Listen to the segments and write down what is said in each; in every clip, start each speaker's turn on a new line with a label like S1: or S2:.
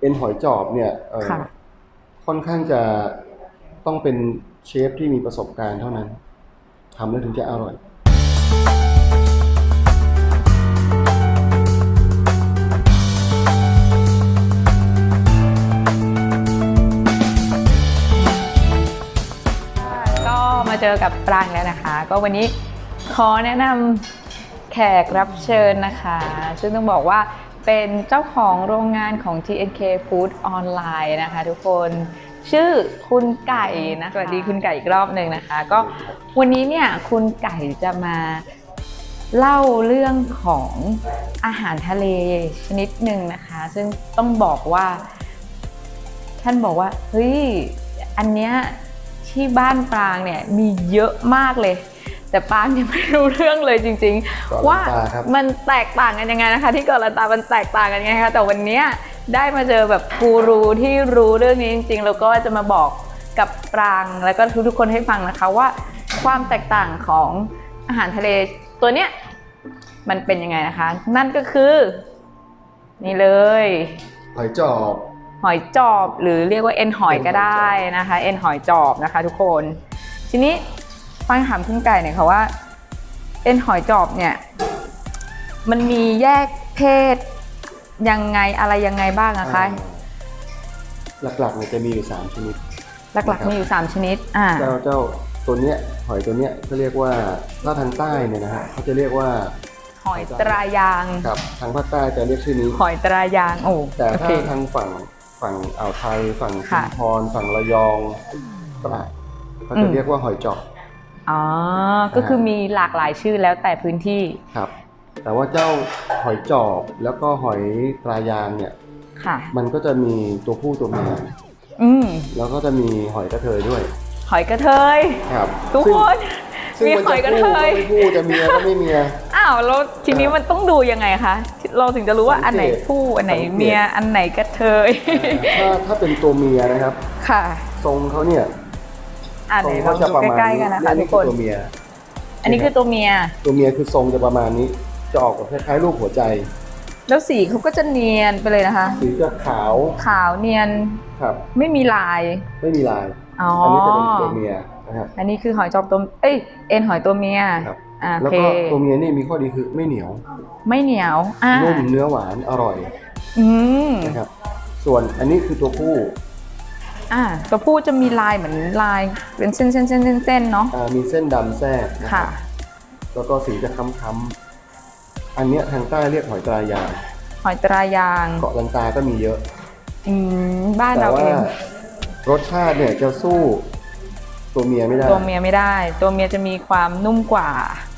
S1: เอ็นหอยจอบเนี่ยเอ่อ
S2: ค่ะ
S1: ค่อนข้างจะต้องเป็นเชฟที่มีประสบการณ์เท่านั้นทำแล้วถึงจะอร่อย
S2: ก็มาเจอกับปรางแล้วนะคะ ก็วันนี้ขอแนะนำแขกรับเชิญนะคะ ซึ่งต้องบอกว่า เป็นเจ้าของโรงงานของ TNK Food Online นะคะทุกคนชื่อคุณไก่นะคะสวัสดีคุณไก่อีกรอบหนึ่งนะคะ ก็วันนี้เนี่ยคุณไก่จะมาเล่าเรื่องของอาหารทะเลชนิดหนึ่งนะคะ ซึ่งต้องบอกว่า ท่านบอกว่าเฮ้ยอันเนี้ยที่บ้านปรางเนี่ยมีเยอะมากเลย แต่ปรางยังไม่รู้เรื่องเลยจริง
S1: เกาะลันตา
S2: ๆว่า
S1: ครับ
S2: มันแตกต่างกันยังไงนะคะ ที่เกาะลันตามันแตกต่างกันยังไงคะแต่วันเนี้ยได้มาเจอแบบกูรูที่รู้เรื่องนี้จริง ๆ แล้วก็จะมาบอกกับปรางแล้วก็ทุกๆคนให้ฟังนะคะว่า ความแตกต่างของอาหารทะเลตัวเนี้ยมันเป็นยังไงนะคะ นั่นก็คือ นี่เลย
S1: หอยจอบ
S2: หอยจอบหรือเรียกว่าเอ็นหอยก็ได้นะคะ เอ็นหอยจอบนะคะ ทุกคน ทีนี้ ฟังถามคุณไก่หน่อยค่ะว่า เอ็นหอยจอบเนี่ย มันมีแยกเพศยังไงอะไรยังไงบ้างอะคะ
S1: หลักๆเนี่ยจะมีอยู่สามชนิด
S2: หลักๆมีอยู่ 3 ชนิดอ่า
S1: เจ้าเจ้าตัวเนี้ยหอยตัวเนี้ยเขาเรียกว่าถ้าทางใต้เนี่ยนะฮะเขาจะเรียกว่า
S2: หอยตรายาง
S1: กับทางภาคใต้จะเรียกชื่อนี้
S2: หอยตรายางโอ้
S1: แต่
S2: โอ
S1: ถ้า
S2: เค
S1: ทางฝั่งฝั่งอ่าวไทย ฝั่งชุ
S2: ค่ะ
S1: มพรฝั่งระยองตราดเขาจะเรียกว่าหอยจอบ
S2: อ๋อ ก็คือมีหลากหลายชื่อแล้วแต่พื้นที่
S1: ครับ แต่ว่าเจ้าหอยจอบแล้วก็หอยปลายางเนี่ย
S2: ค่ะ
S1: มันก็จะมีตัวผู้ตัวเมีย
S2: อืม
S1: แล้วก็จะมีหอยกระเทยด้วย
S2: หอยกระเทย
S1: ครับ
S2: ทุก
S1: ซึ่ง
S2: คน
S1: ซึ่ง
S2: มี
S1: มัน
S2: หอยกระ
S1: จะ
S2: เท
S1: คู่ก็
S2: ย
S1: ไม่คู่จะเมียก็ไม่เมีย
S2: อ้าวแล้วทีนี้มันต้องดูยังไงคะ เราถึงจะรู้ว่า
S1: สังเกต
S2: อันไหนผู้อันไหน
S1: สังเกต
S2: เมียอันไหนกระเทย
S1: ถ้าถ้าเป็นตัวเมียนะครับ
S2: ค่ะ
S1: ทรงเขาเนี่ย
S2: อ่า
S1: ท
S2: ไห
S1: ร
S2: น
S1: ง
S2: ลอ
S1: เขา
S2: ง
S1: จะ
S2: ดู
S1: ประมาณ
S2: ใกล้ๆกันนะคะ
S1: นี่
S2: ทุกคน
S1: ตัวเมีย
S2: อันนี้คือตัวเมีย
S1: ตัวเมียคือทรงจะประมาณนี้ จะออกคล้ายๆรูปหัวใจ
S2: แล้วสีเขาก็จะเนียนไปเลยนะคะ
S1: สีจะขาว
S2: ขาวเนียน
S1: ครับ
S2: ไม่มีลาย
S1: ไม่มีลาย
S2: อ๋อ
S1: อั
S2: อั
S1: นนี้จะเป็นตัวเมียนะครับ
S2: อันนี้คือหอยจอบตัว เอ้ย เอ็นหอยตัวเมีย
S1: ครับ
S2: อ่าโอ
S1: แล้ว
S2: เค
S1: ก็ตัวเมียนี่มีข้อดีคือไม่เหนียว
S2: ไม่เหนียว อ่า
S1: นุ่มเนื้อหวานอร่อย
S2: อืม
S1: นะครับ ส่วนอันนี้คือตัวผู้
S2: อ่าตัวผู้จะมีลายเหมือนลายเป็นเส้นเส้นเส้นเส้นเส้นเนาะ
S1: อ่ามีเส้นดำแทรกนะค
S2: ค่ะ
S1: รับแล้วก็สีจะค้ำๆอันเนี้ยทางใต้เรียกหอยตรายาง
S2: หอยตรายาง
S1: เกาะลันตาก็มีเยอะ
S2: อืมบ้าน
S1: แต่
S2: เรา
S1: ว่า
S2: เอง
S1: รสชาติเนี่ยจะสู้ตัวเมียไม่ได้
S2: ตัวเมียไม่ได้ ตัวเมียจะมีความนุ่มกว่า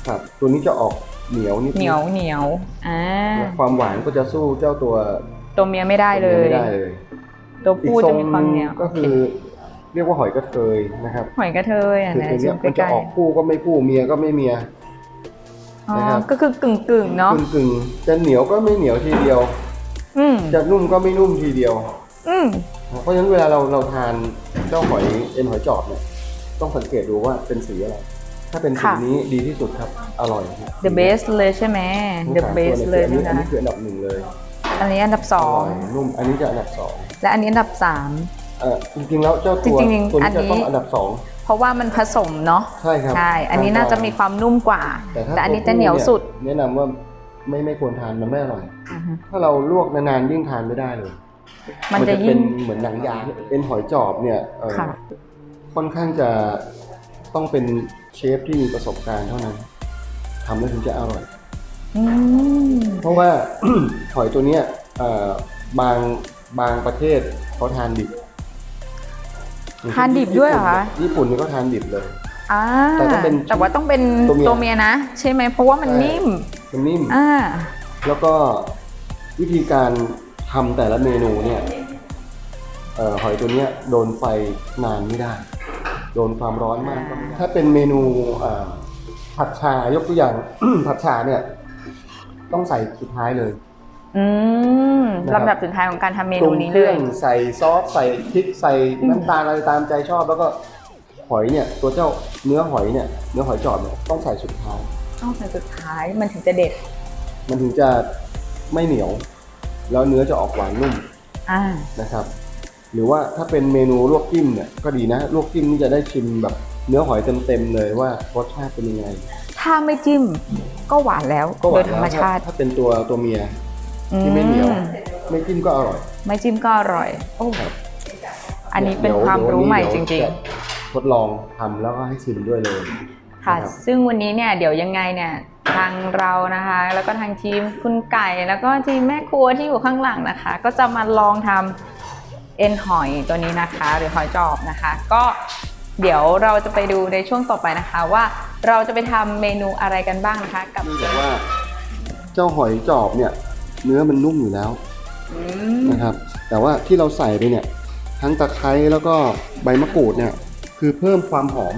S1: ครับ ตัวนี้จะออกเหนียวนิดๆ
S2: เหนียวเหนียวอ่า
S1: ความหวานก็จะสู้เจ้าตัว
S2: ตัวเมียไม่ได้เล
S1: ตัวยไม่ได้เลย
S2: ตัว
S1: อีก
S2: ผู้
S1: ทร
S2: จะ
S1: ง
S2: มี
S1: ห
S2: ความ
S1: นึ่ง
S2: เหนียว
S1: ก็คือ เรียกว่าหอยกระเทยนะครับ
S2: หอยกระเทยอะ
S1: คือ
S2: นะ
S1: ตัว
S2: ซู
S1: เนี้ย
S2: ม
S1: มัน
S2: ใก
S1: จะ
S2: ล้
S1: ออกคู่ก็ไม่คู่เมียก็ไม่เมีย
S2: ๆอ๋อ
S1: นะครับ
S2: ก็คือกึ่งกึ่งๆเนาะ
S1: กึ่งกึ่งๆจะเหนียวก็ไม่เหนียวทีเดียว
S2: อืม
S1: จะนุ่มก็ไม่นุ่มทีเดียว
S2: อืม
S1: เพราะฉะนั้นเวลาเราเราทานเจ้าหอยเอ็นหอยจอบเนี่ยต้องสังเกตดูว่าเป็นสีอะไร ถ้าเป็นสีนี้ดีที่สุดครับ อร่อย
S2: the best เลยใช่ไหม
S1: ทั้ง
S2: the
S1: สาม
S2: best
S1: ตัว
S2: เลย
S1: อันนี้
S2: นะ
S1: อัน
S2: คะ
S1: นี้คืออันดับหนึ่งเลย
S2: อันนี้อันดับส
S1: อ
S2: อง
S1: ร่อยนุ่มอันนี้จะอันดับสอง
S2: และอันนี้อันดับสาม
S1: เออจริงๆแล้วเจ้าตัว
S2: จริงๆ
S1: ตัว
S2: อั
S1: นี้
S2: นนี้
S1: จะต้องอันดับสอง
S2: เพราะว่ามันผสมเนาะ
S1: ใช่ครับ
S2: ใช่อันนี้น่าจะมีความนุ่มกว่า
S1: แต่ถ้า
S2: แต่อันนี้
S1: ตัว
S2: จะเหนียวสุด
S1: แนะนำว่าไม่ไม่ควรทานมันไม่อร่อย
S2: อือฮึ
S1: ถ้าเราลวกนานๆยิ่งทานไม่ได้เลย
S2: มันจะ
S1: เป็
S2: ยิ่
S1: น
S2: ง
S1: เหมือนหนังยางเป็นหอยจอบเนี่ยเอ่อ
S2: ค่ะ
S1: ค่อนข้างจะต้องเป็นเชฟที่มีประสบการณ์เท่านั้นทำแล้วถึงจะอร่อย
S2: อืม
S1: เพราะว่า หอยตัวเนี้ยเอ่อบาง บางประเทศเขาทานดิบ
S2: ทานดิบด้วยเหรอคะ
S1: ญี่ปุ่นนี่ก็ทานดิบเลย
S2: อ่า
S1: แต่ต้องเป็น
S2: แต่ว่าต้องเป็น
S1: ตัวเมีย
S2: ตัวเมียนะ ใช่ไหมเพราะว่ามัน
S1: ใช่
S2: นิ่ม
S1: มันนิ่ม
S2: อ่า
S1: แล้วก็วิธีการทำแต่ละเมนูเนี่ยเอ่อหอยตัวเนี้ยโดนไฟนานไม่ได้ โดนความร้อนมากก็ไม่ได้ถ้าเป็นเมนูเอ่อผัดชายกตัวอย่างผัดชาเนี่ย ต้องใส่สุดท้ายเลย
S2: อืม
S1: นะครับ
S2: ลำดับสุดท้ายของการทำเม
S1: ปรุ
S2: นู
S1: ง
S2: นี้
S1: เค
S2: เล
S1: รื่อย งใส่ซอสใส่พริกใส่
S2: อืม
S1: น้ำตาลอะไรตามใจชอบแล้วก็หอยเนี่ย ตัวเจ้าเนื้อหอยเนี่ยเนื้อหอยจอบเนี่ยต้องใส่สุดท้าย
S2: ต้องใส่สุดท้ายมันถึงจะเด็ด
S1: มันถึงจะไม่เหนียว แล้วเนื้อจะออกหวานนุ่ม
S2: อ่า
S1: นะครับ หรือว่าถ้าเป็นเมนูลวกจิ้มเนี่ยก็ดีนะลวกจิ้มนี่จะได้ชิมแบบเนื้อหอยเต็มๆเลยว่ารสชาติเป็นยังไง
S2: ถ้าไม่จิ้มก็หวานแล้ว
S1: ก็ห
S2: โด
S1: วายน
S2: ธรรมชาติ
S1: ถ้าเป็นตัวตัวเมีย ที่ไม่เหนียว
S2: อืม
S1: ไม่จิ้มก็อร่อย
S2: ไม่จิ้มก็อร่อย โอ้
S1: ครับ
S2: อันนี้เป็น
S1: ดี๋ย
S2: ความ
S1: ดี๋ย
S2: รู้ใหม่
S1: เดี๋
S2: จ
S1: ยว
S2: ริง
S1: จะทดลองทำแล้วก็ให้ชิมด้วยเลย
S2: ๆค่ะ
S1: นะครับ
S2: ซึ่งวันนี้เนี่ยเดี๋ยวยังไงเนี่ยทางเรานะคะ แล้วก็ทางทีมคุณไก่แล้วก็ทีมแม่ครัวที่อยู่ข้างหลังนะคะ ก็จะมาลองทำเอ็นหอยตัวนี้นะคะ หรือหอยจอบนะคะ ก็เดี๋ยวเราจะไปดูในช่วงต่อไปนะคะ ว่าเราจะไปทำเมนูอะไรกันบ้างนะคะ กับ
S1: เนื่องจากว่า เจ้าหอยจอบเนี่ย เนื้อมันนุ่มอยู่แล้ว
S2: อืม
S1: นะครับ แต่ว่าที่เราใส่ไปเนี่ยทั้งตะไคร้แล้วก็ใบมะกรูดเนี่ยคือเพิ่มความหอม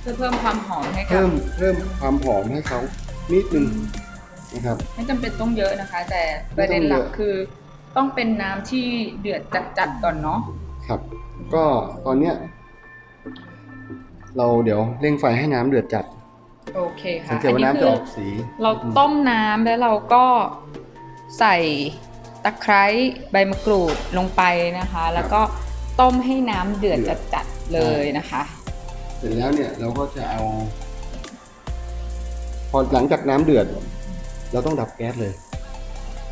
S2: เพื่อเพิ่มความหอมให้กับ
S1: เพิ่มเพิ่มความหอมให้เขานิดนึงนะครับ
S2: ไม่จำเป็นต้องเยอะนะคะ แต่
S1: ไม่
S2: ประ
S1: ต้อง
S2: เด็นหลัก
S1: เยอะ
S2: คือต้องเป็นน้ำที่เดือดจัดๆก่อนเนาะ
S1: ครับ ก็ตอนเนี้ยเราเดี๋ยวเร่งไฟให้น้ำเดือดจัด
S2: โอเคค่ะ
S1: สังเกตว่าน้ำจะออกสี
S2: เราต้มน้ำแล้วเราก็ใส่ตะไคร้ใบมะกรูดลงไปนะคะ แล้วก็ต้มให้น้ำเดือด จัดๆเลยนะคะ
S1: เสร็จแล้วเนี่ยเราก็จะเอา พอหลังจากน้ำเดือด เราต้องดับแก๊สเลย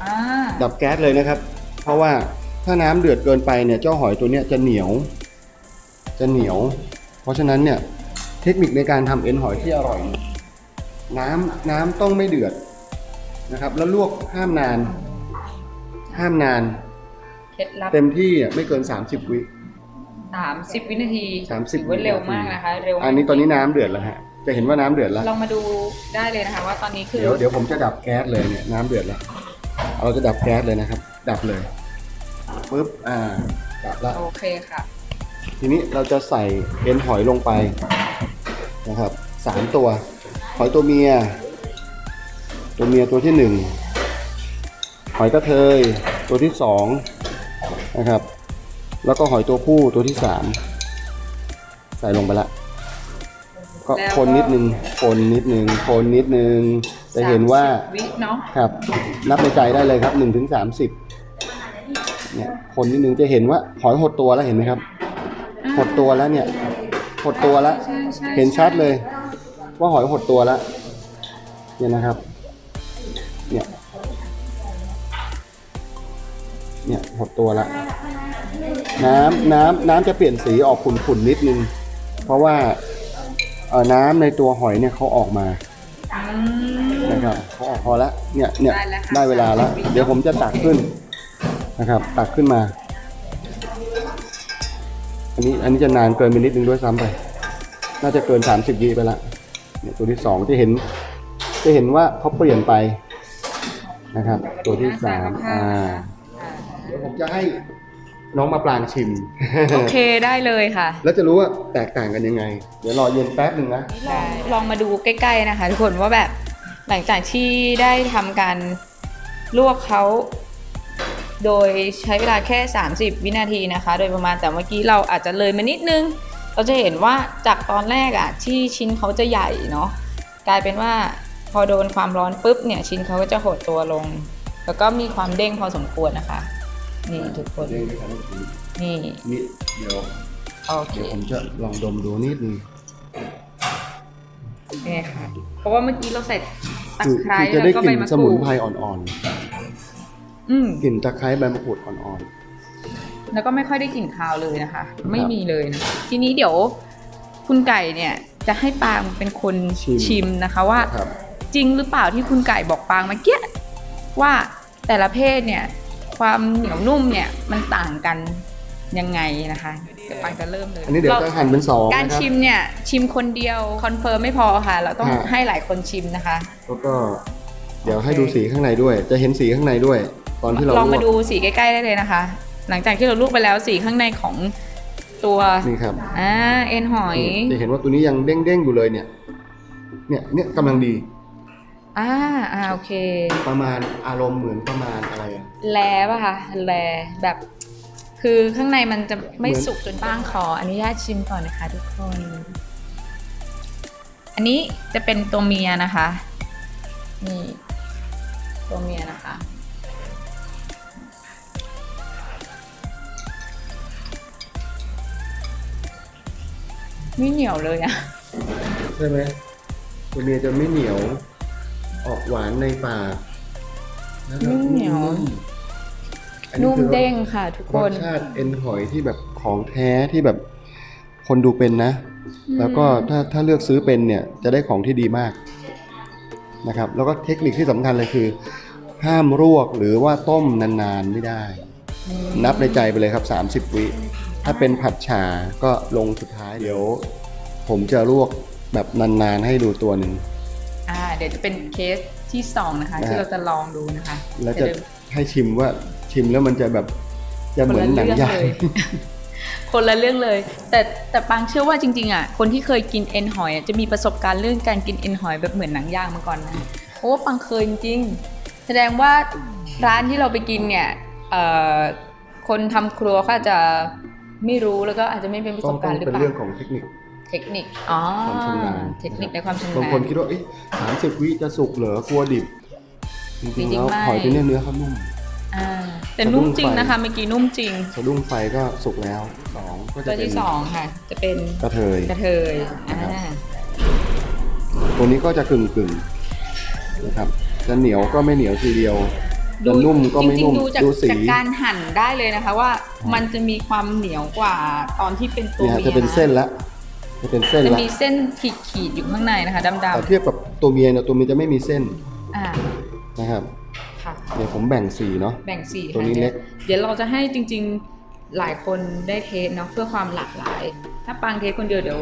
S2: อ่า
S1: ดับแก๊สเลยนะครับ เพราะว่าถ้าน้ำเดือดเกินไปเนี่ยเจ้าหอยตัวเนี้ยจะเหนียว จะเหนียว เพราะฉะนั้นเนี่ย เทคนิคในการทำเอ็นหอยที่อร่อย น้ำน้ำต้องไม่เดือดนะครับ แล้วลวกห้ามนาน ห้ามนาน
S2: เคล็ดลับ
S1: เต็มที่อะไม่เกิน 30 วิ
S2: สามสิบวินาที
S1: 30
S2: ถือว่าเร็วมากนะคะ เร็วมาก
S1: อันนี้ตอนนี้น้ำเดือดแล้วฮะจะเห็นว่าน้ำเดือดแล้ว
S2: ลองมาดูได้เลยนะคะ ว่าตอนนี้คือ
S1: เดี๋ยวเดี๋ยวผมจะดับแก๊สเลยเนี่ยน้ำเดือดแล้ว เราจะดับแก๊สเลยนะครับ ดับเลยปุ๊บอ่าดับละ
S2: โอเคค่ะ
S1: ทีนี้เราจะใส่เอ็นหอยลงไป นะครับสามตัว หอยตัวเมีย ตัวเมียตัวที่หนึ่งหอยกระเทยตัวที่สองนะครับ แล้วก็หอยตัวผู้ตัวที่สามใส่ลงไปละก็
S2: แล้วก็
S1: คนนิดนึงคนนิดนึงคนนิดนึงจะเห็นว่า
S2: 30วิเนาะ
S1: ครับ นับในใจได้เลยครับหนึ่งถึงสามสิบเนี่ยคนนิดนึงจะเห็นว่าหอยหดตัวแล้วเห็นไหมครับ หดตัวแล้วเนี่ย หดตัวแล้ว
S2: ใช่ใช่
S1: เห็นชัดเลย ว่าหอยหดตัวแล้วเนี่ยนะครับ เนี่ย เนี่ยหดตัวแล้วน้ำน้ำน้ำจะเปลี่ยนสีออกขุ่นๆนิดนึง เพราะว่าเอ่อน้ำในตัวหอยเนี่ยเขาออกมา
S2: อืม
S1: นะครับเขาออกพอแล้วเนี่ยเนี่ย
S2: ได้แล้วค่ะ
S1: ได้เวลาแล้วเดี๋ยวผมจะตักขึ้นนะครับ ตักขึ้นมา อันนี้อันนี้จะนานเกินไปนิดนึงด้วยซ้ำไป น่าจะเกิน 30วิไปละเนี่ยตัวที่สองจะเห็น จะเห็นว่าเขาเปลี่ยนไปนะครับ ตัวที่สามอ่าเดี๋ยวผมจะให้น้องมาปรางชิม
S2: โอเคได้เลยค่ะ
S1: แล้วจะรู้ว่าแตกต่างกันยังไง เดี๋ยวรอเย็นแป๊บหนึ่งนะ
S2: ได้ลองมาดูใกล้ๆนะคะ ทุกคนว่าแบบหลังจากที่ได้ทำการลวกเขาโดยใช้เวลาแค่ 30 วินาทีนะคะ โดยประมาณแต่เมื่อกี้เราอาจจะเลยมานิดนึง เราจะเห็นว่าจากตอนแรกอะที่ชิ้นเขาจะใหญ่เนาะกลายเป็นว่าพอโดนความร้อนปุ๊บเนี่ยชิ้นเขาก็จะหดตัวลง แล้วก็มีความเด้งพอสมควรนะคะ นี่ทุกคน
S1: เดี๋ยวเดี๋ยว
S2: นี่
S1: นี่เดี๋ยว
S2: โอเค
S1: เดี๋ยวผมจะลองดมดูนิดนึง
S2: นี่ค่ะเพราะว่าเมื่อกี้เราใส่ตะ
S1: คือ
S2: ไคร้
S1: คือจะได้
S2: แล้วก็
S1: ก
S2: ใบ
S1: ลิ่น
S2: มะ
S1: ส
S2: ก
S1: มุ
S2: รู
S1: น
S2: ด
S1: ไพรอ่อน
S2: อืม
S1: ๆกลิ่นตะไคร้ใบมะกรูดอ่อน
S2: แล้วก็ไม่ค่อยได้กลิ่นคาวเลยนะคะ ไม่มีเลยนะทีนี้เดี๋ยวคุณไก่เนี่ยจะให้ปางเป็นคน
S1: ชิม
S2: ชิมนะคะว่า
S1: ๆครับ
S2: จริงหรือเปล่าที่คุณไก่บอกปางเมื่อกี้ว่าแต่ละเพศเนี่ย ความเหนียวนุ่มเนี่ยมันต่างกันยังไงนะคะเดี๋ยวปางจะเริ่มเลย
S1: อันนี้เดี๋ยว
S2: รา
S1: จะหั่นเป็นสอง
S2: การ
S1: นะครับ
S2: ชิมเนี่ยชิมคนเดียวคอนเฟิร์มไม่พอค่ะ เราต้อง
S1: ฮะ
S2: ให้หลายคนชิมนะคะ
S1: แล้วก็เดี๋ยวให้ดูสีข้างในด้วย จะเห็นสีข้างในด้วย ตอนที่เรา
S2: ลองมา
S1: ลวก
S2: ดูสีใกล้ๆได้เลยนะคะ หลังจากที่เราลวกไปแล้วสีข้างในของตัว
S1: นี่ครับ
S2: อ่าเอ็นหอย
S1: จะเห็นว่าตัวนี้ยังเด้งๆอยู่เลยเนี่ย เนี่ยเนี่ยกำลังดี
S2: อ่าอ่าโอเค
S1: ประมาณอารมณ์เหมือนประมาณอะไรอะ
S2: แลป่ะคะแลแบบ คือข้างในมันจะไม่
S1: เหมือน
S2: สุกจนบ้างขออนุญาตชิมก่อนนะคะ ทุกคน อันนี้จะเป็นตัวเมียนะคะนี่ตัวเมียนะคะ ไม่เหนียวเลยอะ
S1: ใช่ไหมตัวเมียจะไม่เหนียว ออกหวานในปากแล้วก็
S2: ไม่เหนียว
S1: อั
S2: นุ่ม
S1: คือ
S2: เด้งค่ะ ทุกค
S1: ร
S2: น
S1: สชาติเอ็นหอยที่แบบของแท้ที่แบบคนดูเป็นนะแล้วก็ถ้าถ้าเลือกซื้อเป็นเนี่ยจะได้ของที่ดีมากนะครับ แล้วก็เทคนิคที่สำคัญเลยคือ ห้ามลวกหรือว่าต้มนานๆไม่ได้ นับในใจไปเลยครับ 30 วิ ถ้าเป็นผัดฉาก็ลงสุดท้าย เดี๋ยว ผมจะลวกแบบนานๆให้ดูตัวหนึ่ง
S2: อ่า เดี๋ยวจะเป็นเคสที่สองนะคะ
S1: นะฮะ
S2: ที่เราจะลองดูนะคะ
S1: แล้วจะ
S2: เดี๋ย
S1: ให้ชิมว่าชิมแล้วมันจะแบบจะเหมือนหนัง
S2: คนละเรื่อง
S1: ยาง
S2: เลยคนละเรื่องเลย แต่แต่ปังเชื่อว่าจริงๆอะคนที่เคยกินเอ็นหอยอะจะมีประสบการณ์เรื่องการกินเอ็นหอยแบบเหมือนหนังย่างมาก่อนนะเพราะว่าปังเคยจริงๆแสดงว่าร้านที่เราไปกินเนี่ยเอ่อคนทำครัวเขาอาจจะ ไม่รู้แล้วก็อาจจะไม่เป็นประ
S1: ต้
S2: ส
S1: อง
S2: บ
S1: ต้
S2: กา
S1: อ
S2: รงณ์หรือ
S1: เป็น
S2: เปล่า
S1: เรื่องของเทคนิค
S2: เทคนิคอ๋อ
S1: ความชำนาญ
S2: เทคนิคในความชำนาญ
S1: บางคนคิดว่าเอ๊ะสามสิบวิจะสุกเหรอกลัวดิบจริงๆ
S2: จริงๆ
S1: แล้ว
S2: ไม่
S1: หอยตัวเนี้ยเนื้อเขานุ่ม
S2: อ่าแต่นุ่มจริงนะคะเมื่อกี้นุ่มจริง
S1: สะดุ้งไฟก็สุกแล้วสองก็
S2: ตั
S1: จะ
S2: ว
S1: เป็น
S2: ที่สองค่ะ จะเป็น
S1: กระเทย
S2: กระเทยอ่า
S1: ตัวนี้ก็จะกึ่งกึ่งๆนะครับจะเหนียวก็ไม่เหนียวทีเดียว จะนุ่มก็ไม่
S2: จริง
S1: นุ่ม
S2: ๆดูจาก
S1: ดูสี
S2: จากการหั่นได้เลยนะคะว่ามันจะมีความเหนียวกว่าตอนที่เป็นตัว
S1: เนี่ย
S2: เมีย
S1: จะเป็นเส้นละจะเป็นเส้น
S2: จะ
S1: ละ
S2: มีเส้นขีดขีดๆอยู่ข้างในนะคะดำ
S1: แต่เทียบกับตัวเมียเนี่ยตัวเมียจะไม่มีเส้น
S2: ๆอ่า
S1: นะครับ
S2: ค่ะ
S1: เดี๋ยวผมแบ่งสีเนาะ
S2: แบ่งสี
S1: ตัวนี้เล็ก
S2: เดี๋ยวเราจะให้จริง ๆ หลายคนได้เทสเนาะเพื่อความหลากหลาย ถ้าปังเทสคนเดียวเดี๋ยว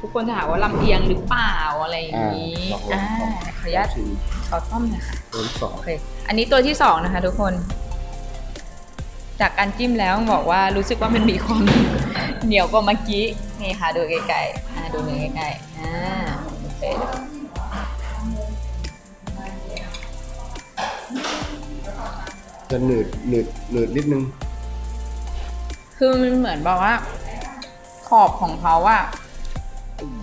S2: ทุกคนจะหาว่าลำเอียงหรือเปล่าอะไรอย่างนี้
S1: อ่า
S2: อ่าขออนุญาต
S1: ชิม
S2: ขอต้อมหน่อยค่ะ
S1: ตัวที่สอง
S2: โอเคอันนี้ตัวที่สองนะคะทุกคน จากการจิ้มแล้วบอกว่ารู้สึกว่ามันมีความเหนียวกว่าเมื่อกี้นี่ค่ะดูใกล้ๆอ่าดูเนื้อใกล้ๆอ่าโอเค
S1: จะหนืดหนืดหนืดนิดนึง
S2: คือมันเหมือนแบบว่า ขอบของเขาอะ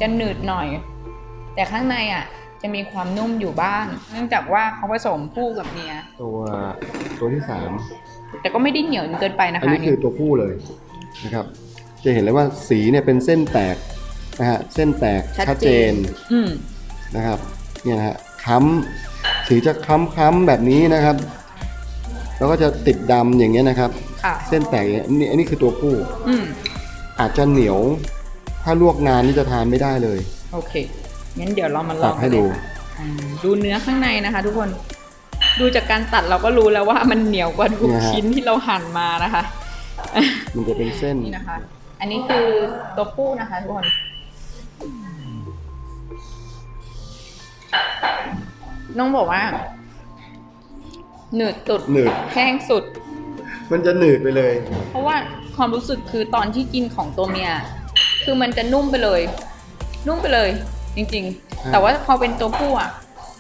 S2: จะหนืดหน่อย แต่ข้างในอะจะมีความนุ่มอยู่บ้าง เนื่องจากว่าเขาผสมคู่กับเมีย
S1: ตัวตัวที่สาม
S2: แต่ก็ไม่ได้เหนียวจนเกินไปนะคะ
S1: อันนี้คือตัวผู้เลยนะครับ จะเห็นเลยว่าสีเนี่ยเป็นเส้นแตกนะฮะเส้นแตกชัดเจน
S2: อืม
S1: นะครับเนี่ยนะฮะค้ำสีจะค้ำค้ำๆแบบนี้นะครับ แล้วก็จะติดดำอย่างเงี้ยนะครับ
S2: ค่ะ
S1: เส้นแตกอย่างเงี้ยอันนี้อันนี้คือตัวผู้
S2: อืม
S1: อาจจะเหนียว ถ้าลวกนานนี่จะทานไม่ได้เลย
S2: โอเค งั้นเดี๋ยวเรามาล
S1: ตั
S2: อ
S1: ด
S2: ง
S1: ให้
S2: กันเล
S1: ดู
S2: ยค่ะอ่าดูเนื้อข้างในนะคะ ทุกคน ดูจากการตัดเราก็รู้แล้วว่ามันเหนียวกว่าทุก
S1: เนี่ยฮะ
S2: ชิ้นที่เราหั่นมานะคะ
S1: มันจะเป็นเส้น
S2: นี่นะคะ อันนี้คือตัวผู้นะคะทุกคน น้องบอกว่า หนืดสุด
S1: หนืด
S2: แห้งสุด
S1: มันจะหนืดไปเลย
S2: เพราะว่าความรู้สึกคือตอนที่กินของตัวเมีย คือมันจะนุ่มไปเลย นุ่มไปเลย จริง
S1: อ่า
S2: ๆแต่ว่าพอเป็นตัวผู้อะ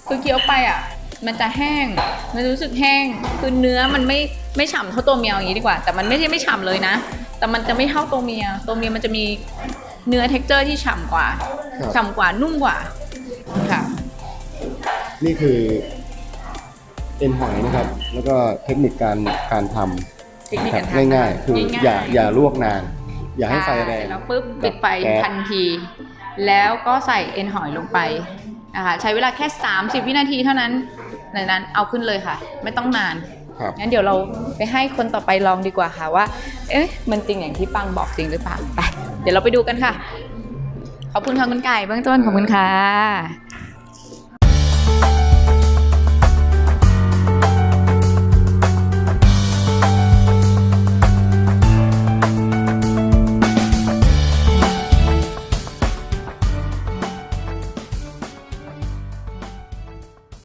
S2: คือเคี้ยวไปอะ มันจะแห้ง มันรู้สึกแห้ง คือเนื้อมันไม่ไม่ฉ่ำเท่าตัวเมียอย่างนี้ดีกว่า แต่มันไม่ใช่ไม่ฉ่ำเลยนะ แต่มันจะไม่เท่าตัวเมีย ตัวเมียมันจะมีเนื้อเท็กเจอร์ที่ฉ่ำกว่า
S1: ครับ
S2: ฉ่ำกว่า นุ่มกว่า ค่ะ
S1: นี่คือเอ็นหอยนะครับ แล้วก็เทคนิคการการท
S2: เทคนิคำ
S1: ครั
S2: กา
S1: บ
S2: รทำ
S1: ง่าย ๆ คืออย่าอย่าลวกนาน อย่าให้ไฟแรง
S2: เสร็จแล้วปุ๊บปิดไฟ
S1: แก๊ส
S2: ทันที แล้วก็ใส่เอ็นหอยลงไปนะคะใช้เวลาแค่ 30 วินาทีเท่านั้นหลังนั้นเอาขึ้นเลยค่ะ ไม่ต้องนาน
S1: ครับ
S2: งั้นเดี๋ยวเราไปให้คนต่อไปลองดีกว่าค่ะว่า เอ๊ะมันจริงอย่างที่ปังบอกจริงหรือเปล่าไปเดี๋ยวเราไปดูกันค่ะ ขอบคุณค่ะคุณไก่เบื้องต้นขอบคุณค่ะ